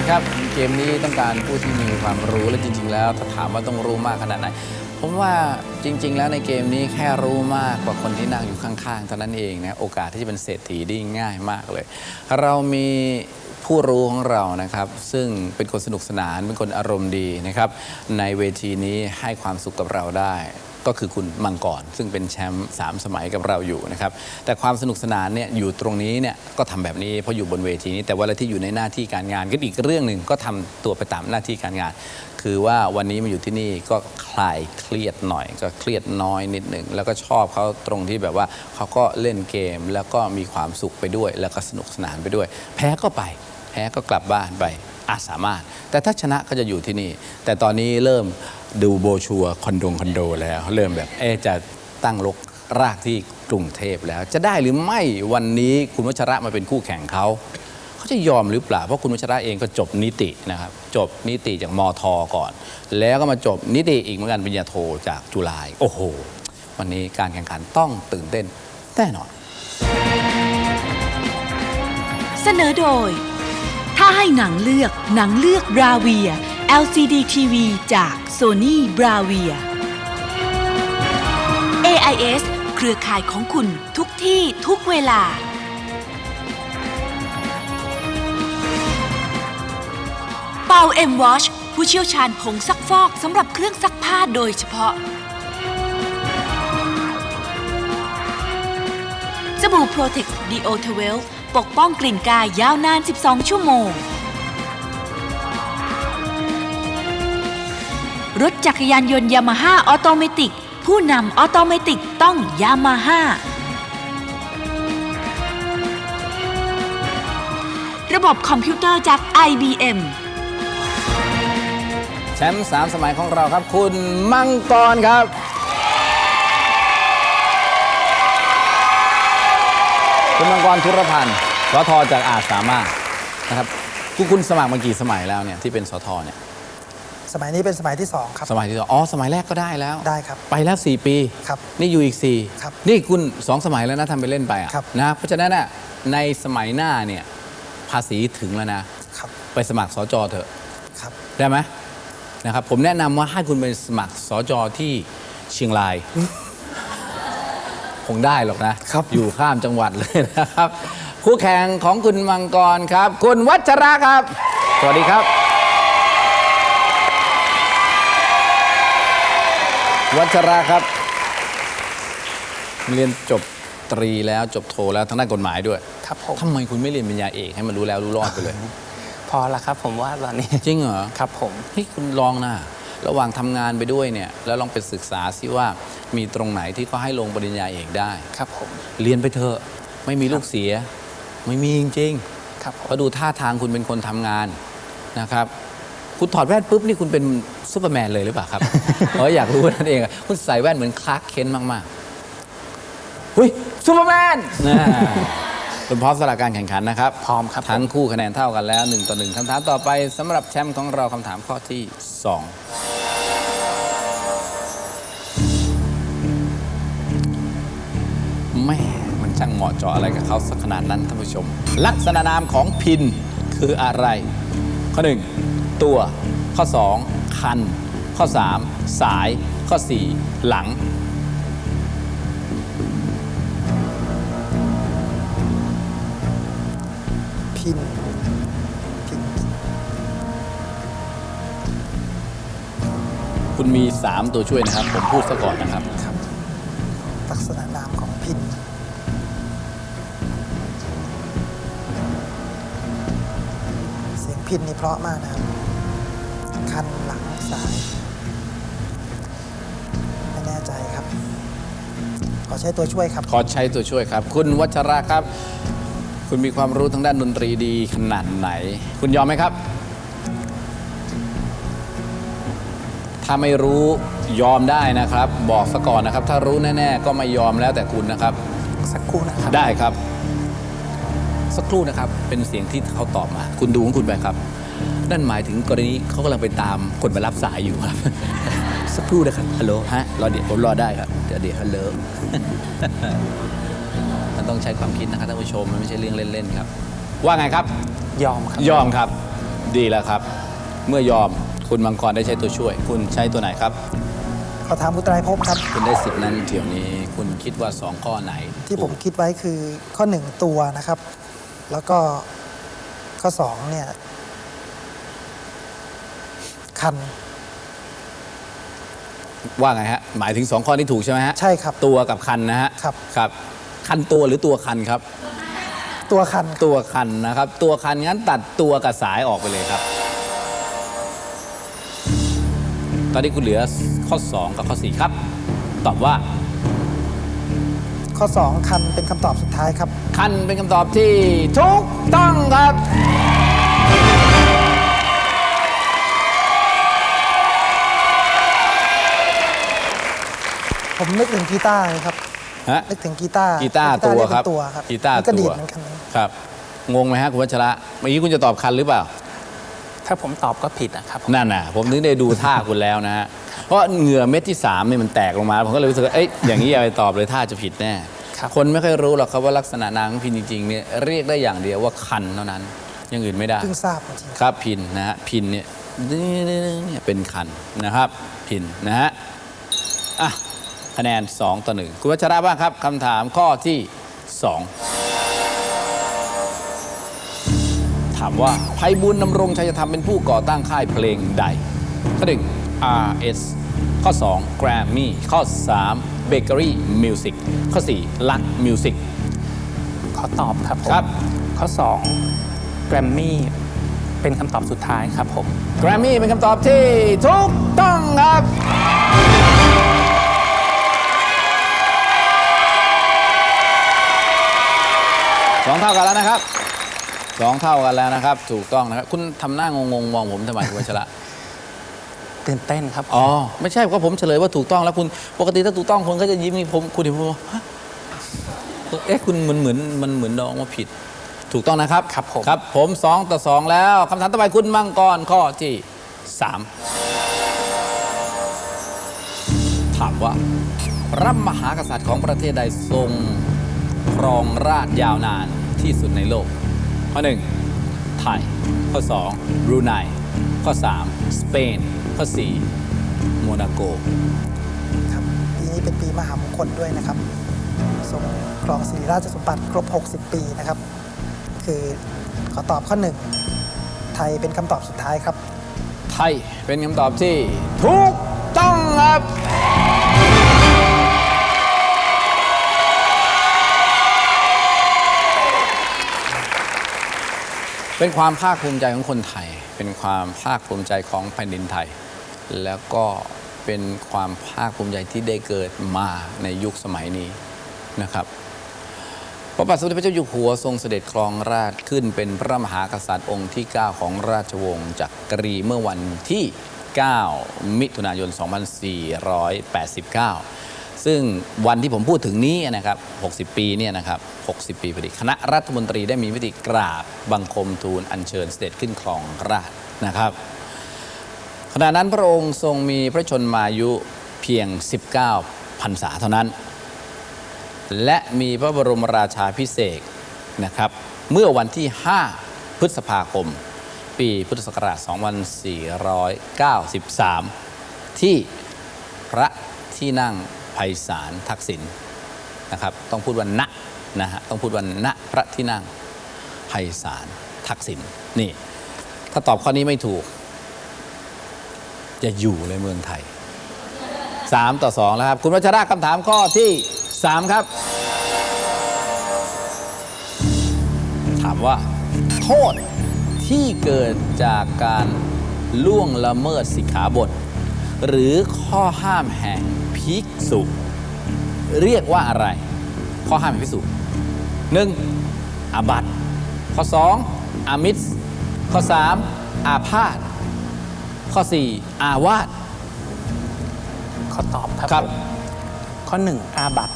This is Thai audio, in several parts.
ะครับ เกมนี้ต้องการผู้ที่มีความรู้และจริง ๆ แล้วถ้าถามว่าต้องรู้มากขนาดไหนผมว่าจริง ๆ แล้วในเกมนี้แค่รู้มากกว่าคนที่นั่งอยู่ข้างๆเท่านั้นเองนะโอกาสที่จะเป็นเศรษฐีได้ง่ายมากเลย เรามีผู้รู้ของเรานะครับ ซึ่งเป็นคนสนุกสนานเป็นคนอารมณ์ดีนะครับ ในเวทีนี้ให้ความสุขกับเราได้ ก็คือคุณมังกร ซึ่งเป็นแชมป์สามสมัยกับเราอยู่นะครับ แต่ความสนุกสนานเนี่ยอยู่ตรงนี้เนี่ยก็ทำแบบนี้เพราะอยู่บนเวทีนี้ แต่เวลาที่อยู่ในหน้าที่การงานก็อีกเรื่องหนึ่งก็ทำตัวไปตามหน้าที่การงาน คือว่าวันนี้มาอยู่ที่นี่ก็คลายเครียดหน่อย ก็เครียดน้อยนิดหนึ่งแล้วก็ชอบเขาตรงที่แบบว่าเขาก็เล่นเกมแล้วก็มีความสุขไปด้วย แล้วก็สนุกสนานไปด้วย แพ้ก็ไป แพ้ก็กลับบ้านไปอาจสามารถ แต่ถ้าชนะก็จะอยู่ที่นี่ แต่ตอนนี้เริ่ม ดูโบชัวคอนโดคอนโดแล้วเริ่มแบบเอ๊จะตั้งรกรากที่กรุงเทพแล้ว จะได้หรือไม่วันนี้คุณวัชระมาเป็นคู่แข่งเขาเขาจะยอมหรือเปล่า เพราะคุณวัชระเองก็จบนิตินะครับ จบนิติจากมทก่อน แล้วก็มาจบนิติอีกเหมือนกันปริญญาโทจากจุฬาโอ้โห วันนี้การแข่งขันต้องตื่นเต้นแน่นอน เสนอโดย ถ้าให้หนังเลือกหนังเลือกบราเวีย LCD TV จาก Sony Bravia AIS เครือข่ายของคุณทุกที่ทุกเวลา เป่า M Wash ผู้เชี่ยวชาญผงซักฟอกสำหรับเครื่องซักผ้าโดยเฉพาะ สบู่ Protex Deo 12 ปกป้องกลิ่นกายยาวนาน 12 ชั่วโมง รถจักรยานยนต์ยามาฮ่าออโตเมติก ผู้นำออโตเมติกต้องยามาฮ่าระบบคอมพิวเตอร์จาก IBM แชมป์สามสมัยของเราครับ คุณมังกรครับ คุณมังกรธุรพันธ์สทจากอาจสามารถนะครับคุณคุณสมัครมากี่สมัยแล้วเนี่ยที่เป็นสทเนี่ย สมัยนี้เป็นสมัยที่ 2 ครับ สมัยที่สองอ๋อสมัยแรกก็ได้แล้ว ได้ครับ ไปแล้ว 4 ปี ครับ นี่อยู่อีกครับ4นี่คุณ 2 สมัยแล้วนะทำไปเล่นไปอะครับ นะเพราะฉะนั้นอะในสมัยหน้าเนี่ยภาษีถึงแล้วนะ ครับไปสมัครสจเถอะ ครับ ได้ไหมนะครับผมแนะนำว่าให้คุณไปสมัครสจที่เชียงราย คงได้หรอกนะครับ อยู่ข้ามจังหวัดเลยนะครับ คู่แข่งของคุณมังกรครับ คุณวัชระครับ สวัสดีครับ วัชระครับ เรียนจบตรีแล้วจบโทแล้วทางด้านกฎหมายด้วยครับผมทำไมคุณไม่เรียนปริญญาเอกให้มันรู้แล้วรู้รอดไปเลย พอละครับผมว่าตอนนี้ จริงเหรอครับผมเฮ้ยคุณลองนะระหว่างทำงานไปด้วยเนี่ยแล้วลองไปศึกษาซิว่ามีตรงไหนที่เขาให้ลงปริญญาเอกได้ครับผมเรียนไปเถอะไม่มีลูกเสีย ไม่มีจริงครับผๆมเพราะดูท่าทางคุณเป็นคนทำงานนะครับ คุณถอดแว่นปุ๊บนี่คุณเป็นซูเปอร์แมนเลยหรือเปล่าครับ เอออยากรู้นั่นเองอะคุณใส่แว่นเหมือนคลาร์กเคนมากๆหุยซูเปอร์แมนนะคุณพร้อมสละการแข่งขันนะครับ พร้อมครับผมทั้งคู่คะแนนเท่ากันแล้ว 1 ต่อ 1คำถามต่อไปสำหรับแชมป์ของเราคำถามข้อที่ 2 แม่มันช่างเหมาะเจาะอะไรกับเขาสักขนาดนั้นท่านผู้ชม ลักษณะนามของพินคืออะไร ข้อ1 ตัว ข้อ 2 คัน ข้อ 3 สาย ข้อ 4 หลัง พินพินคุณมี 3 ตัวช่วยนะครับ ผมพูดซะก่อนนะครับ ครับ ลักษณะนามของพินเสียงพินนี่เพราะมากนะครับ คันหลังสาย ไม่แน่ใจครับ ขอใช้ตัวช่วยครับ ขอใช้ตัวช่วยครับ คุณวัชระครับ คุณมีความรู้ทางด้านดนตรีดีขนาดไหน คุณยอมไหมครับ ถ้าไม่รู้ยอมได้นะครับ บอกซะก่อนนะครับ ถ้ารู้แน่ๆ ก็ไม่ยอมแล้วแต่คุณนะครับ สักครู่นะครับ ได้ครับ สักครู่นะครับเป็นเสียงที่เขาตอบมา คุณดูของคุณไปครับ นั่นหมายถึงกรณีเขากำลังไปตามคนมารับสายอยู่ครับ สักครู่นะครับฮัลโหลฮะรอเดี๋ยวผมรอได้ครับเดี๋ยวเดี๋ยวฮัลโหลมันต้องใช้ความคิดนะครับท่านผู้ชมมันไม่ใช่เรื่องเล่นๆครับ ว่าไงครับ ยอมครับ ยอมครับ ดีแล้วครับ เมื่อยอมคุณมังกรได้ใช้ตัวช่วย คุณใช้ตัวไหนครับ ขอถามคุณไตรภพครับ คุณได้สิทธิ์นั้นเที่ยวนี้คุณคิดว่า2ข้อไหนที่ผมถูกคิดไว้คือข้อหนึ่งตัวนะครับ แล้วก็ข้อสองเนี่ย คัน ว่าไงฮะ หมายถึง 2 ข้อนี้ถูกใช่ไหมฮะใช่ครับ ตัวกับคันนะฮะครับ ครับ คันตัวหรือตัวคันครับ ตัวคันครับตัวคันนะครับ ตัวคันงั้นตัดตัวกับสายออกไปเลยครับ ตอนนี้คุณเหลือข้อ 2 กับข้อ 4 ครับ ตอบว่า ข้อสองคันเป็นคำตอบสุดท้ายครับ คันเป็นคำตอบที่ถูกต้องครับ ผมนึกถึงกีตาร์เลยครับฮะนึกถึงกีตาร์กีตาร์ตัวเรียกคเป็รับนตัวครับกีตาร์มันก็ตัดีวดเหมือนกันครับงงไหมฮะคุณวัชระเมื่อกี้คุณจะตอบคันหรือเปล่า ถ้าผมตอบก็ผิดนะครับผมนั่นน่ะ ผมนึกได้ดูท่าคุณแล้วนะฮะเพราะเหงื่อเม็ดที่3เนี่ยมันแตกลงมา ผมก็เลยรู้สึกว่าเอ้ยอย่างนี้อย่าไปตอบเลยท่าจะผิดแน่ครับคนไม่ค่อยรู้หรอกครับว่าลักษณะนางของพินจริงๆเนี่ยเรียกได้อย่างเดียวว่าคันเท่านั้นอย่างอื่นไม่ได้เพิ่งทราบจริงครับพินนะฮะพินเนี่ยเนี่ยเป็นคันนะครับ พินนะฮะอะ คะแนน 2 ต่อ 1 คุณวัชระบ้างครับคำถามข้อที่ 2 ถามว่าไพบุญนำรงชัยธรรมเป็นผู้ก่อตั้งค่ายเพลงใด ข้อ 1 RS ข้อ 2 Grammy ข้อ 3 Bakery Music ข้อ 4 Luck Music ขอตอบครับผมครับ ข้อ 2 Grammy เป็นคำตอบสุดท้ายครับผม Grammy เป็นคำตอบที่ถูกต้องครับ สองเท่ากันแล้วนะครับสองเท่ากันแล้วนะครับ ถูกต้องนะครับ คุณทำหน้างงๆมองผมทำไมคุณวัชระ ตื่นเต้นครับผมอ๋อ ไม่ใช่ก็ผมเฉลยว่าถูกต้องแล้วคุณปกติถ้าถูกต้องคนก็จะยิ้มนี่ผมคุณเห็นผมว่าฮะเอ๊ะคุณเหมือนเหมือนมันเหมือนน้องว่าผิด ถูกต้องนะครับครับผม ครับผมสองต่อสองแล้วคำถามต่อไปคุณมังกรข้อที่สามถามว่าพระมหากษัตริย์ของประเทศใดทรง ครองราชยาวนานที่สุดในโลก ข้อหนึ่งไทย ข้อสองบรูไน ข้อสามสเปน ข้อสี่โมนาโกๆครับปีนี้เป็นปีมหามงคลด้วยนะครับทรงครองศรีราชสมบัติครบ 60 ปีนะครับ คือขอตอบข้อหนึ่งไทยเป็นคำตอบสุดท้ายครับ ไทยเป็นคำตอบที่ถูกต้องครับ เป็นความภาคภูมิใจของคนไทย เป็นความภาคภูมิใจของแผ่นดินไทย แล้วก็เป็นความภาคภูมิใจที่ได้เกิดมาในยุคสมัยนี้นะครับพระบาทสมเด็จพระเจ้าอยู่หัวทรงเสด็จครองราชย์ขึ้นเป็นพระมหากษัตริย์องค์ที่ 9 ของราชวงศ์จักรีเมื่อวันที่ 9 มิถุนายน 2489 ซึ่งวันที่ผมพูดถึงนี้นะครับ 60 ปีเนี่ยนะครับ 60 ปีพอดี คณะรัฐมนตรีได้มีพิธีกราบบังคมทูลอัญเชิญเสด็จขึ้นครองราชนะครับ ขณะนั้นพระองค์ทรงมีพระชนมายุเพียง 19 พรรษาเท่านั้น และมีพระบรมราชาพิเศษนะครับ เมื่อวันที่ 5 พฤษภาคม ปีพุทธศักราช 2493 ที่พระที่นั่ง ไพศาลทักษิณนะครับ ต้องพูดว่าณนะฮะต้องพูดว่าณพระที่นั่งไพศาลทักษิณนี่ ถ้าตอบข้อนี้ไม่ถูก จะอยู่เลยเมืองไทย 3 ต่อ 2 แล้วครับ คุณวัชระคำถามข้อที่ 3 ครับ ถามว่า โทษที่เกิดจากการล่วงละเมิดสิกขาบท หรือข้อห้ามแห่ง ภิกษุ เรียกว่าอะไร ข้อห้ามแห่งภิกษุหนึ่งอาบัตข้อ2อามิสข้อ3อาพาธข้อ4อาวาสขอตอบครับครับผมข้อ1อาบัต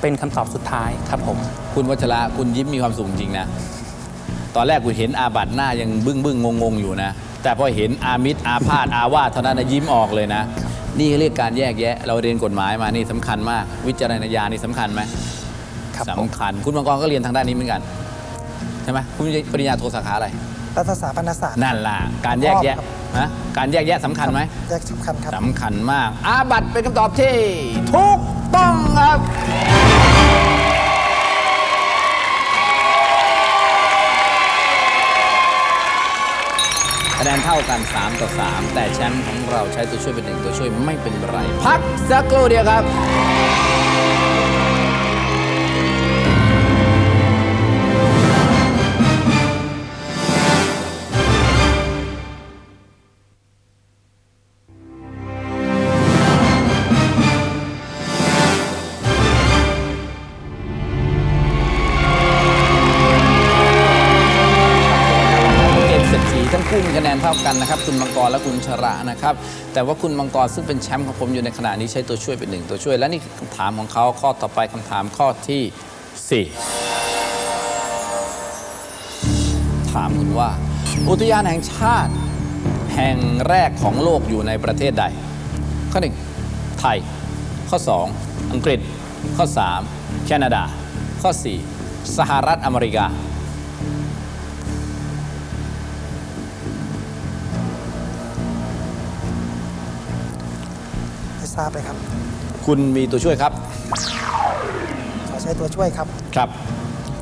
เป็นคำตอบสุดท้ายครับผม คุณวัชระคุณยิ้มมีความสุขจริงนะ ตอนแรกคุณเห็นอาบัตหน้ายังบึ้งบึ้งงงงๆอยู่นะ แต่พอเห็นอามิตรอาพาธอาวาสเท่านั้นนะยิ้มออกเลยนะ นี่เรียกการแยกแยะ เราเรียนกฎหมายมานี่สำคัญมาก วิจารณญาณนี่สำคัญไหมครับผมสำคัญ คุณมังกรก็เรียนทางด้านนี้เหมือนกันใช่ไหมคุณปริญญาโทสาขาอะไรรัฐศาสตร์พรรณศาสตร์นั่นล่ะการแยกแยะครอบครับนะการแยกแยะสำคัญไหมแยกสำคัญครับสำคัญมาก อาบัตเป็นคำตอบที่ถูกต้องครับ คะแนนเท่ากัน 3 ต่อ 3 แต่แชมป์ของเราใช้ตัวช่วยเป็นหนึ่งตัวช่วยไม่เป็นไร พักสักครู่เดียวครับ ทั้งคู่มีคะแนนเท่ากันนะครับ คุณมังกรและคุณชระนะครับ แต่ว่าคุณมังกรซึ่งเป็นแชมป์ของผมอยู่ในขณะนี้ใช้ตัวช่วยเป็นหนึ่งตัวช่วย และนี่คือคำถามของเขาข้อต่อไปคำถามข้อที่ 4 ถามคุณว่า อุทยานแห่งชาติ แห่งแรกของโลกอยู่ในประเทศใด ข้อ 1 ไทย ข้อ 2 อังกฤษ ข้อ 3 แคนาดา ข้อ 4 สหรัฐอเมริกา ทราบเลยครับ คุณมีตัวช่วยครับ ขอใช้ตัวช่วยครับ ครับ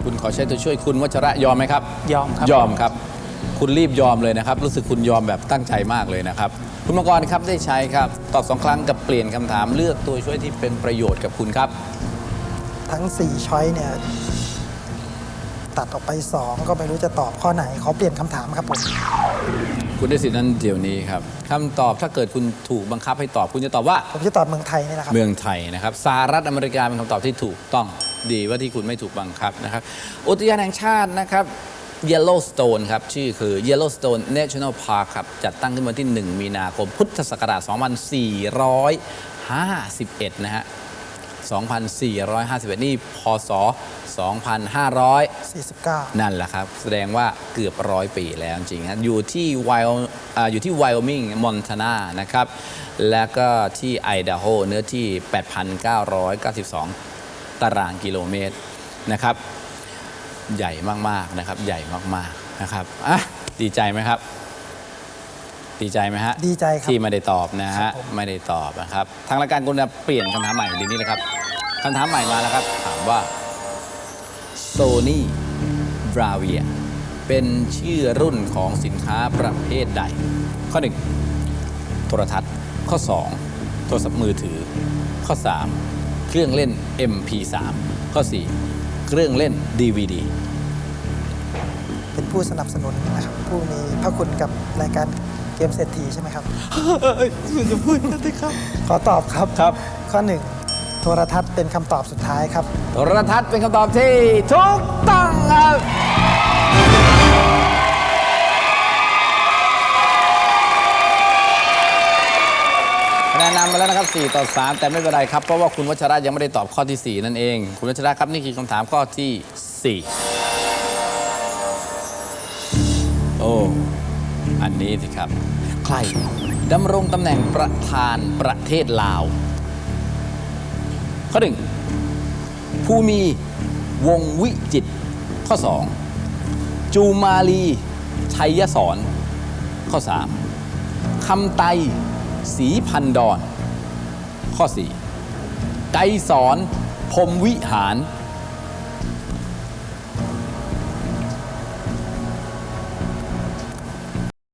คุณขอใช้ตัวช่วยคุณวัชระยอมไหมครับ ยอมครับ ยอมครับ คุณรีบยอมเลยนะครับ รู้สึกคุณยอมแบบตั้งใจมากเลยนะครับ คุณมังกรครับได้ใช้ครับ ตอบสองครั้งกับเปลี่ยนคำถามเลือกตัวช่วยที่เป็นประโยชน์กับคุณครับ ทั้ง4ช้อยเนี่ย ตัดออกไป 2 ก็ไม่รู้จะตอบข้อไหน ขอเปลี่ยนคำถามครับผม คุณได้สิทธิ์นั้นเดี๋ยวนี้ครับคำตอบถ้าเกิดคุณถูกบังคับให้ตอบ คุณจะตอบว่า ผมจะตอบเมืองไทยนี่แหละครับ เมืองไทยนะครับสหรัฐอเมริกาเป็นคำตอบที่ถูกต้องดีว่าที่คุณไม่ถูกบังคับนะครับ อุทยานแห่งชาตินะครับ Yellowstone ครับ ชื่อคือ Yellowstone National Park ครับ จัดตั้งขึ้นมาที่ 1 มีนาคม พุทธศักราช 2451 นะฮะ 2451 นี่พศ 2500 49 นั่นแหละครับ แสดงว่าเกือบร้อยปีแล้วจริงๆครับอยู่ที่ไวอ่าอยู่ที่ไวโอมิงมอนทานานะครับ แล้วก็ที่ไอดาโฮเนื้อที่ 8,992 ตารางกิโลเมตรนะครับ ใหญ่มากๆนะครับ ใหญ่มากๆนะครับอะดีใจไหมครับ ดีใจไหมฮะดีใจครับ ที่ไม่ได้ตอบนะครัฮะบผมไม่ได้ตอบนะครับ ทางรายการคุณจะเปลี่ยนคำถามใหม่ดีนี้เลยครับ คำถามใหม่มาแล้วครับ ถามว่า Sony Bravia เป็นชื่อรุ่นของสินค้าประเภทใด ข้อ 1 โทรทัศน์ ข้อ 2 โทรศัพท์มือถือ ข้อ 3 เครื่องเล่น MP3 ข้อ 4 เครื่องเล่น DVD เป็นผู้สนับสนุนนะครับ ผู้มีพระคุณกับรายการเกมเศรษฐีใช่ไหมครับคุณจะพูดนะที่ครับ ขอตอบครับครับ ข้อ1 โทรทัศน์เป็นคำตอบสุดท้ายครับ โทรทัศน์เป็นคำตอบที่ถูกต้องครับคะแนนนำมาแล้วนะครับ 4 ต่อ 3 แต่ไม่เป็นไรครับ เพราะว่าคุณวัชระยังไม่ได้ตอบข้อที่ 4 นั่นเอง คุณวัชระครับนี่คือคำถามข้อที่ 4 โอ้ อันนี้สิครับ ใครดำรงตำแหน่งประธานประเทศลาว ข้อ 1 ภูมีวงวิจิต ข้อ 2 จูมาลีชัยสอนข้อ 3 คำไตสีพันดอน ข้อ 4 ไกสอนพรมวิหาร